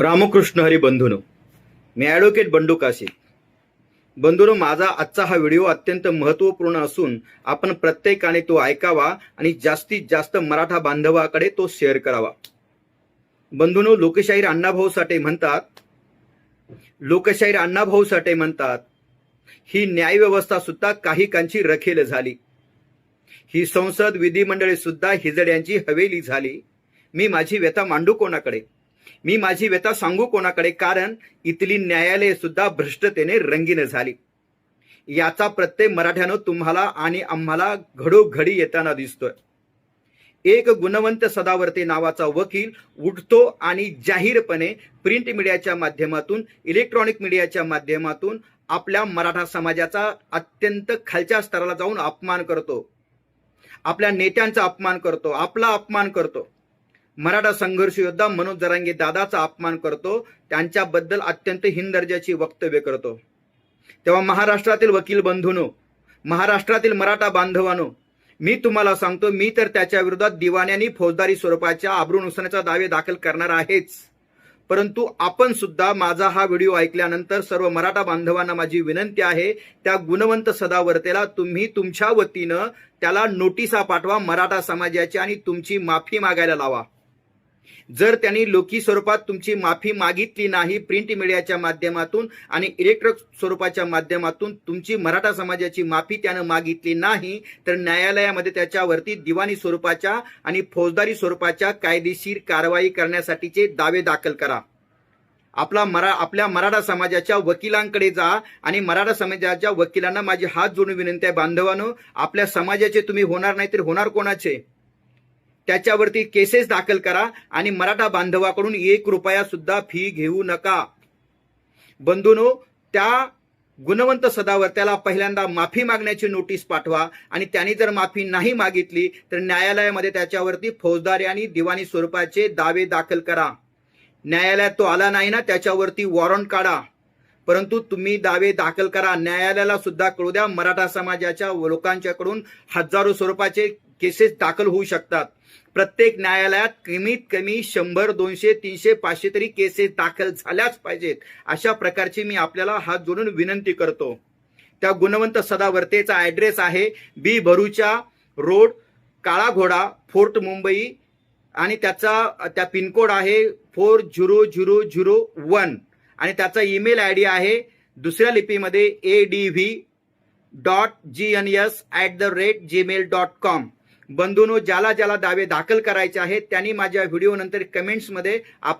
रामकृष्ण हरी बंधूनो मी ॲडव्होकेट बंडू काशी. बंधूनो माझा आजचा हा व्हिडिओ अत्यंत महत्त्वपूर्ण असून आपण प्रत्येकाने तो ऐकावा आणि जास्तीत जास्त मराठा बांधवाकडे तो शेअर करावा. बंधूनो लोकशाहीर अण्णाभाऊ साठे म्हणतात लोकशाहीर अण्णाभाऊ साठे म्हणतात ही न्यायव्यवस्था सुद्धा काही कांची रखेल झाली. ही संसद विधिमंडळे सुद्धा हिजड्यांची हवेली झाली. मी माझी व्यथा मांडू कोणाकडे? मी माझी व्यथा सांगू कोणाकडे? कारण इथली न्यायालये सुद्धा भ्रष्टतेने रंगीन झाली. याचा प्रत्यय मराठ्यानं तुम्हाला आणि आम्हाला घडोघडी येताना दिसतोय. एक गुणवंत सदावर्ते नावाचा वकील उठतो आणि जाहीरपणे प्रिंट मीडियाच्या माध्यमातून इलेक्ट्रॉनिक मीडियाच्या माध्यमातून आपल्या मराठा समाजाचा अत्यंत खालच्या स्तराला जाऊन अपमान करतो. आपल्या नेत्यांचा अपमान करतो आपला अपमान करतो. मराठा संघर्ष योद्धा मनोज जरांगे दादाचा अपमान करतो. त्यांच्याबद्दल अत्यंत हिन दर्जाची वक्तव्य करतो. तेव्हा महाराष्ट्रातील वकील बंधूनो महाराष्ट्रातील मराठा बांधवानो मी तुम्हाला सांगतो मी तर त्याच्या विरोधात दिवाण्यांनी फौजदारी स्वरूपाच्या आबरू नुसण्याचा दावे दाखल करणार आहेच. परंतु आपण सुद्धा माझा हा व्हिडिओ ऐकल्यानंतर सर्व मराठा बांधवांना माझी विनंती आहे त्या गुणवंत सदावर्तेला तुम्ही तुमच्या वतीनं त्याला नोटिसा पाठवा मराठा समाजाची आणि तुमची माफी मागायला लावा. जर त्यांनी लोकी स्वरूपात तुमची माफी मागितली नाही प्रिंट मीडियाच्या माध्यमातून आणि इलेक्ट्रॉनिक स्वरूपाच्या माध्यमातून तुमची मराठा समाजाची माफी त्यानं मागितली नाही तर न्यायालयामध्ये त्याच्यावरती दिवाणी स्वरूपाच्या आणि फौजदारी स्वरूपाच्या कायदेशीर कारवाई करण्यासाठीचे दावे दाखल करा. आपला मरा आपल्या मराठा समाजाच्या वकिलांकडे जा आणि मराठा समाजाच्या वकिलांना माझी हात जोडून विनंती आहे बांधवानो आपल्या समाजाचे तुम्ही होणार नाही तर होणार कोणाचे? त्याच्यावरती केसेस दाखल करा आणि मराठा बांधवाकडून एक रुपया सुद्धा फी घेऊ नका. बंधूनो त्या गुणवंत सदावर त्याला पहिल्यांदा माफी मागण्याची नोटीस पाठवा आणि त्यांनी जर माफी नाही मागितली तर न्यायालयामध्ये त्याच्यावरती फौजदारी आणि दिवाणी स्वरूपाचे दावे दाखल करा. न्यायालयात तो आला नाही ना त्याच्यावरती वॉरंट काढा. परंतु तुम्ही दावे दाखल करा. न्यायालयाला सुद्धा कळू द्या मराठा समाजाच्या लोकांच्याकडून हजारो स्वरूपाचे केसेस दाखल होऊ शकतात. प्रत्येक न्यायालयात कमीत कमी शंभर दोनशे तीनशे पाचशे तरी केसेस दाखल झाल्याच पाहिजेत. अशा प्रकारची मी आपल्याला हात जोडून विनंती करतो. त्या गुणवंत सदावर्तेचा ऍड्रेस आहे बी भरूचा रोड काळा घोडा फोर्ट मुंबई आणि त्याचा त्या पिनकोड आहे four zero zero zero one. आणि त्याचा ईमेल आय डी आहे दुसऱ्या लिपीमध्ये A D V dot G N S at the rate Gmail dot com बंधूनो ज्याला ज्याला दावे दाखल करायचे आहेत त्यांनी माझ्या व्हिडिओ नंतर कमेंट्समध्ये आपले